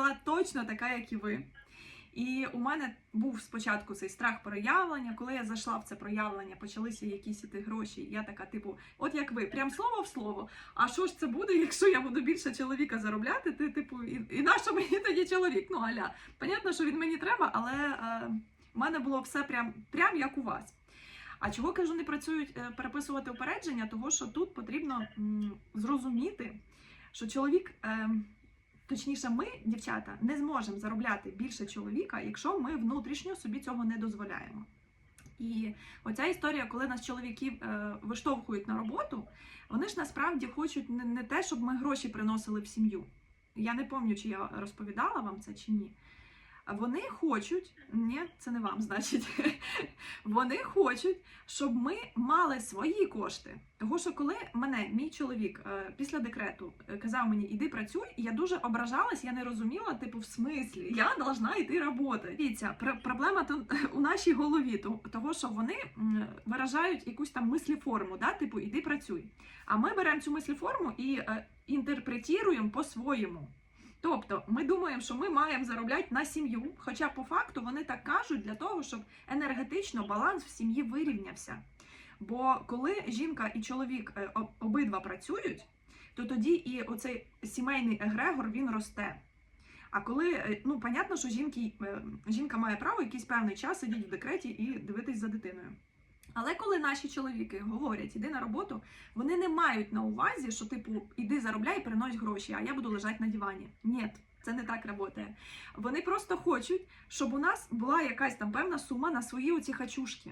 була точно така, як і ви. І у мене був спочатку цей страх проявлення. Коли я зайшла в це проявлення, почалися якісь іти гроші. Я така, типу, от як ви, прям слово в слово. А що ж це буде, якщо я буду більше чоловіка заробляти? Ти, типу, і, і на що мені тоді чоловік? Ну аля, понятно, що він мені треба, але е, в мене було все прям, прям як у вас. А чого кажу, не працюють е, переписувати упередження? Того, що тут потрібно м, зрозуміти, що чоловік. Е, Точніше, ми, дівчата, не зможемо заробляти більше чоловіка, якщо ми внутрішньо собі цього не дозволяємо. І оця історія, коли нас чоловіки е, виштовхують на роботу, вони ж насправді хочуть не, не те, щоб ми гроші приносили в сім'ю. Я не пам'ятаю, чи я розповідала вам це чи ні. Вони хочуть, ні, це не вам, значить. Вони хочуть, щоб ми мали свої кошти. Того, що коли мене мій чоловік е, після декрету е, казав мені іди працюй, я дуже ображалась, я не розуміла, типу, в смислі, я должна йти роботи. Дивіться, пр- проблема у нашій голові, то- того, що вони виражають якусь там мисліформу, да, типу іди працюй. А ми беремо цю мисліформу і е, інтерпретуємо по-своєму. Тобто ми думаємо, що ми маємо заробляти на сім'ю, хоча по факту вони так кажуть для того, щоб енергетично баланс в сім'ї вирівнявся. Бо коли жінка і чоловік е, обидва працюють, то тоді і оцей сімейний егрегор він росте. А коли, е, ну, понятно, що жінки, е, жінка має право якийсь певний час сидіти в декреті і дивитись за дитиною. Але коли наші чоловіки говорять, іди на роботу, вони не мають на увазі, що типу іди заробляй, принось гроші, а я буду лежати на дивані. Ні, це не так працює. Вони просто хочуть, щоб у нас була якась там певна сума на свої оці хачушки.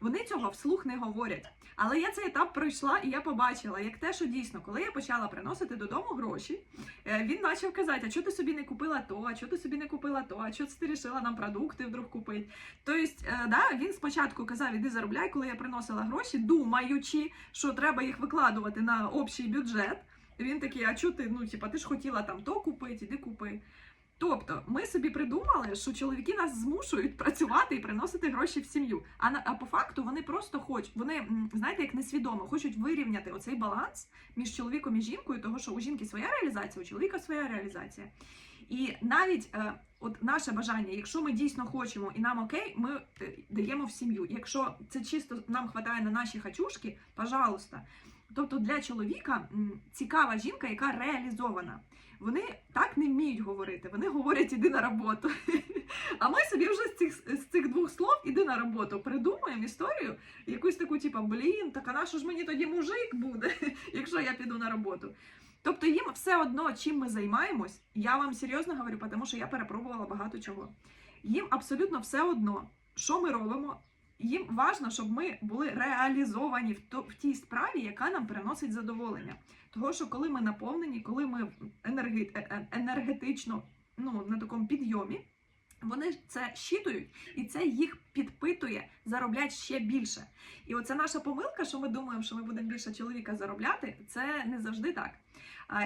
Вони цього вслух не говорять. Але я цей етап пройшла і я побачила, як те, що дійсно, коли я почала приносити додому гроші, е, він почав казати: а чого ти собі не купила то, а чого ти собі не купила то, а чого ти вирішила нам продукти вдруг купити. Тобто, е, да, він спочатку казав, іди заробляй, коли я приносила гроші, думаючи, що треба їх викладувати на общий бюджет. Він такий, а чого ти, ну, типа, ти ж хотіла там то купити, іди купи. Тобто, ми собі придумали, що чоловіки нас змушують працювати і приносити гроші в сім'ю. А на а по факту вони просто хочуть, вони знаєте, як несвідомо, хочуть вирівняти оцей баланс між чоловіком і жінкою, того що у жінки своя реалізація, у чоловіка своя реалізація. І навіть е, от наше бажання, якщо ми дійсно хочемо і нам окей, ми е, даємо в сім'ю. Якщо це чисто нам хватає на наші хачушки, пожалуйста. Тобто для чоловіка цікава жінка, яка реалізована. Вони так не вміють говорити. Вони говорять іди на роботу. А ми собі вже з цих з цих двох слов іди на роботу. Придумаємо історію, якусь таку, типу, блін, так а на що ж мені тоді мужик буде, якщо я піду на роботу. Тобто їм все одно, чим ми займаємось, я вам серйозно говорю, тому що я перепробувала багато чого. Їм абсолютно все одно, що ми робимо. Їм важливо, щоб ми були реалізовані в, тій справі, яка нам приносить задоволення. Того, що коли ми наповнені, коли ми е- е- енергетично ну, на такому підйомі, вони це щитують, і це їх підпитує заробляти ще більше. І оце наша помилка, що ми думаємо, що ми будемо більше чоловіка заробляти, це не завжди так.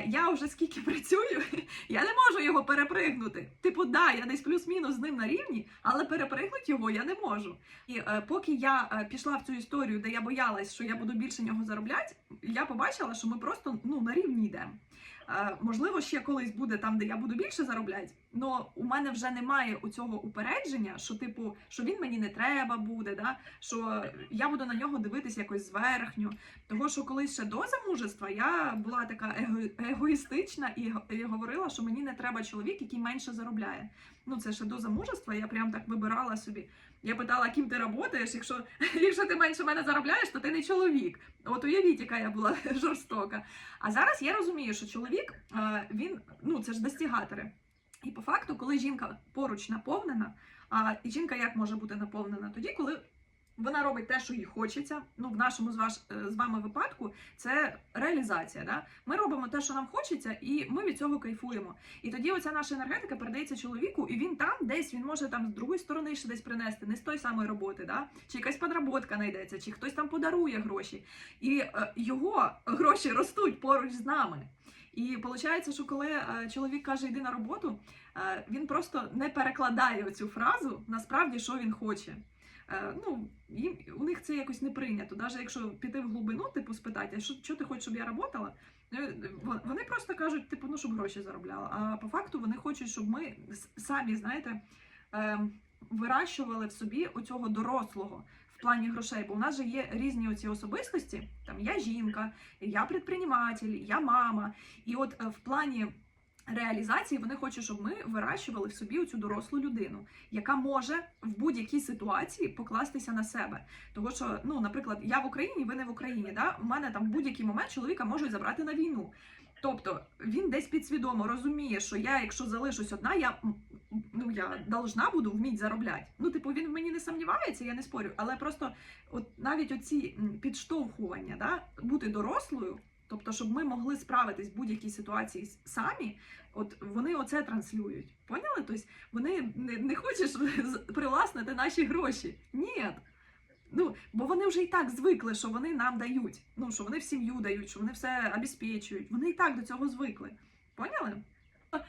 Я вже скільки працюю, я не можу його перепригнути. Типу, да, я десь плюс-мінус з ним на рівні, але перепригнути його я не можу. І е, поки я е, пішла в цю історію, де я боялась, що я буду більше нього заробляти, я побачила, що ми просто ну на рівні йдемо. Е, можливо, ще колись буде там, де я буду більше заробляти, але у мене вже немає у цього упередження, що типу, що він мені не треба буде, да? що я буду на нього дивитись якось зверхньо. Того, що колись ще до замужества я була така его- егоїстична і, і говорила, що мені не треба чоловік, який менше заробляє. Ну це ще до замужества, я прям так вибирала собі. Я питала, ким ти працюєш, якщо, якщо ти менше мене заробляєш, то ти не чоловік. От уявіть, яка я була жорстока. А зараз я розумію, що чоловік е, він ну це ж достігатори. І по факту, коли жінка поруч наповнена, а жінка як може бути наповнена? Тоді, коли вона робить те, що їй хочеться. Ну, в нашому з ваш е, з вами випадку це реалізація. Да? Ми робимо те, що нам хочеться, і ми від цього кайфуємо. І тоді оця наша енергетика передається чоловіку, і він там десь він може там з другої сторони ще десь принести, не з тої самої роботи, да? чи якась подработка знайдеться, чи хтось там подарує гроші. І е, його гроші ростуть поруч з нами. І виходить, що коли е, чоловік каже йди на роботу, е, він просто не перекладає цю фразу насправді, що він хоче. Е, ну, їм, у них це якось не прийнято. Навіть якщо піти в глибину, типу спитати, що, що ти хочеш, щоб я працювала? Е, Вони просто кажуть, типу, ну щоб гроші заробляла. А по факту вони хочуть, щоб ми самі, знаєте, ем, вирощували в собі оцього дорослого в плані грошей. Бо у нас же є різні оці особистості. Там я жінка, я предприниматель, я мама. І от е, в плані. Реалізації вони хочуть, щоб ми вирощували в собі цю дорослу людину, яка може в будь-якій ситуації покластися на себе. Того що, ну, наприклад, я в Україні, ви не в Україні. Да? У мене там в будь-який момент чоловіка можуть забрати на війну. Тобто він десь підсвідомо розуміє, що я, якщо залишусь одна, я ну я должна буду вміти заробляти. Ну, типу, він в мені не сумнівається, я не спорю. Але просто, от навіть оці підштовхування, да, бути дорослою, тобто, щоб ми могли справитись в будь-якій ситуації самі, от вони оце транслюють. Поняли? Тобто вони не, не хочеш привласнити наші гроші. Ні. Ну, бо вони вже і так звикли, що вони нам дають. Ну, що вони в сім'ю дають, що вони все обезпечують. Вони і так до цього звикли. Поняли?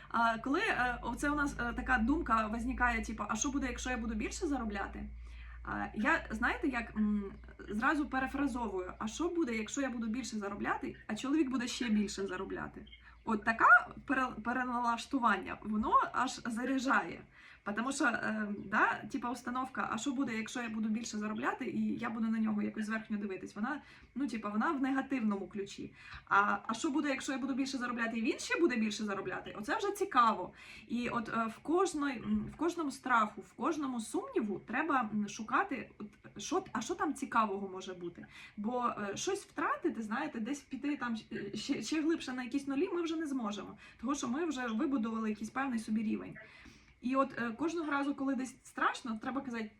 А коли е, оце у нас е, така думка виникає, типу, а що буде, якщо я буду більше заробляти? Я знаєте, як зразу перефразовую, а що буде, якщо я буду більше заробляти, а чоловік буде ще більше заробляти? От така переналаштування, воно аж заряджає. Тому що, е, да, типа установка, а що буде, якщо я буду більше заробляти, і я буду на нього якось зверхньо дивитись, вона, ну, типа, вона в негативному ключі. А, а що буде, якщо я буду більше заробляти, і він ще буде більше заробляти? Оце вже цікаво. І от е, в, кожної, в кожному страху, в кожному сумніву треба шукати, от, що, а що там цікавого може бути. Бо е, щось втратити, знаєте, десь піти там ще, ще глибше на якісь нулі, ми вже не зможемо. Тому що ми вже вибудували якийсь певний собі рівень. І от е, кожного разу, коли десь страшно, треба казати,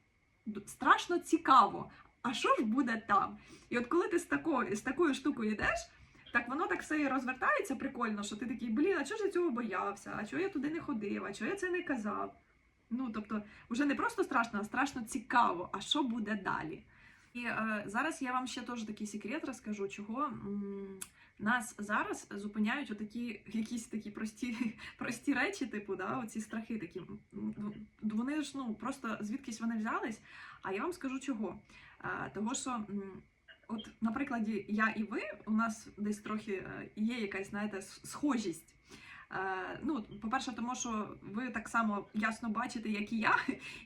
страшно цікаво. А що ж буде там? І от коли ти з такою, з такою штукою йдеш, так воно так все і розвертається прикольно, що ти такий, блін, а чого ж я цього боявся? А чого я туди не ходив? А чого я це не казав? Ну, тобто, вже не просто страшно, а страшно цікаво. А що буде далі? І е, зараз я вам ще теж такий секрет розкажу, чого м, нас зараз зупиняють отакі якісь такі прості, прості речі, типу, да, оці страхи такі. М, Вони ж ну просто звідкись вони взялись. А я вам скажу чого. А, того, що м, от, на прикладі я і ви, у нас десь трохи е, є якась, знаєте, схожість. Е, Ну, по-перше, тому що ви так само ясно бачите, як і я,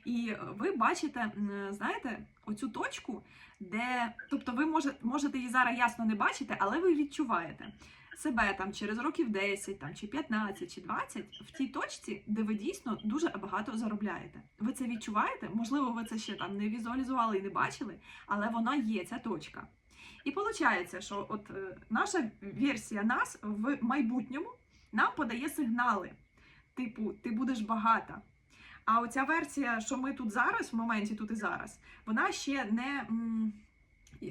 і ви бачите, знаєте, оцю точку, де, тобто, ви може, можете її зараз ясно не бачити, але ви відчуваєте себе там через років 10, там чи 15, чи 20 в тій точці, де ви дійсно дуже багато заробляєте. Ви це відчуваєте? Можливо, ви це ще там не візуалізували і не бачили, але вона є ця точка. І виходить, що от е, наша версія нас в майбутньому подає сигнали, типу, ти будеш багата. А оця версія, що ми тут зараз, в моменті тут і зараз, вона ще не.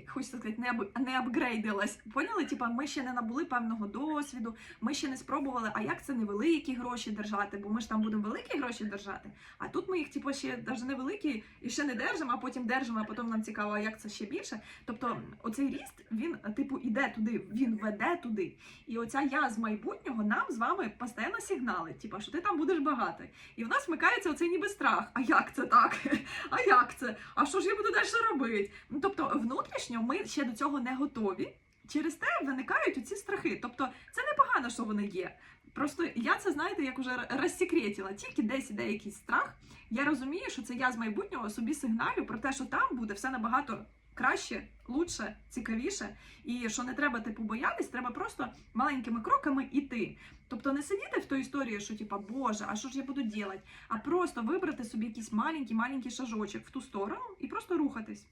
Хочеться сказати, не, ап- не апгрейдилась. Поняли? Типа, ми ще не набули певного досвіду, ми ще не спробували, а як це невеликі гроші держати, бо ми ж там будемо великі гроші держати. А тут ми їх, типу, ще навіть не великі і ще не держимо, а потім держимо, а потім нам цікаво, а як це ще більше. Тобто, оцей ріст він, типу, іде туди, він веде туди. І оця я з майбутнього нам з вами постійно сигнали, типу, що ти там будеш багатий. І в нас вмикається оцей ніби страх. А як це так? А як це? А що ж я буду далі робити? Ну тобто, внутрішньо ми ще до цього не готові. Через те виникають оці страхи. Тобто, це непогано, що вони є. Просто я це знаєте, як уже розсекретила. Тільки десь іде якийсь страх. Я розумію, що це я з майбутнього собі сигналю про те, що там буде все набагато краще, лучше, цікавіше, і що не треба типу боятись, треба просто маленькими кроками іти. Тобто не сидіти в той історії, що типа Боже, а що ж я буду робити? А просто вибрати собі якийсь маленький маленький шажочок в ту сторону і просто рухатись.